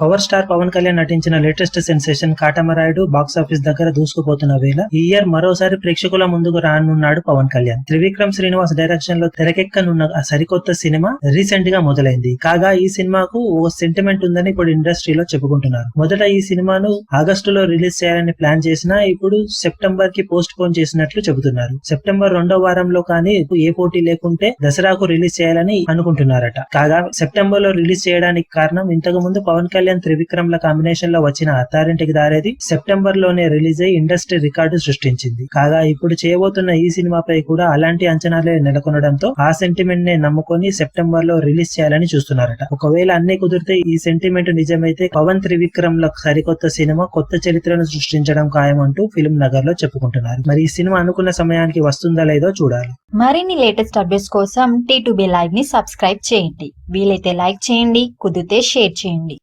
Power star Pawan Kalyan నటించిన latest sensation Katamarayudu box office దగ్గర దూసుకుపోతున్న వేళ ఈ ఇయర్ మరోసారి ప్రేక్షకుల ముందుకు రానున్నాడు పవన్ కళ్యాణ్. త్రివిక్రమ్ శ్రీనివాస్ డైరెక్షన్లో తెరకెక్కనున్న ఆ సరికొత్త సినిమా రీసెంట్గా మొదలైంది. కాగా ఈ సినిమాకు ఓ సెంటిమెంట్ ఉందని ఇప్పుడు ఇండస్ట్రీలో చెప్పుకుంటున్నారు. మొదట ఈ సినిమాను ఆగస్టులో రిలీజ్ చేయాలని ప్లాన్ చేసినా ఇప్పుడు సెప్టెంబర్కి పోస్ట్ పోన్ చేసినట్లు చెబుతున్నారు. సెప్టెంబర్ రెండో వారంలో కానీ ఏ పోటీ లేకుంటే దసరాకు రిలీజ్ చేయాలని అనుకుంటున్నారట. కాగా సెప్టెంబర్లో రిలీజ్ చేయడానికి కారణం ఇంతకు ముందు పవన్ కళ్యాణ్ త్రివిక్రమ్ ల కాంబినేషన్లో వచ్చిన అత్తారింటికి దారేది సెప్టెంబర్లోనే రిలీజ్ అయి ఇండస్ట్రీ రికార్డు సృష్టించింది. కాగా ఇప్పుడు చేయబోతున్న ఈ సినిమాపై కూడా అలాంటి అంచనాలే నెలకొనడంతో ఆ సెంటిమెంట్ నే నమ్ముకొని సెప్టెంబర్లో రిలీజ్ చేయాలని చూస్తున్నారట. ఒకవేళ అన్ని కుదిరితే ఈ సెంటిమెంట్ నిజమైతే పవన్ త్రివిక్రమ్ ల సరికొత్త సినిమా కొత్త చరిత్రను సృష్టించడం ఖాయమంటూ ఫిల్మ్ నగర్లో చెప్పుకుంటున్నారు. మరి ఈ సినిమా అనుకున్న సమయానికి వస్తుందా లేదో చూడాలి. మరిన్ని లేటెస్ట్ అప్డేట్స్ కోసం టీ టు బి లైవ్ని సబ్స్క్రైబ్ చేయండి. వీలైతే లైక్ చేయండి కుదిరితే షేర్ చేయండి.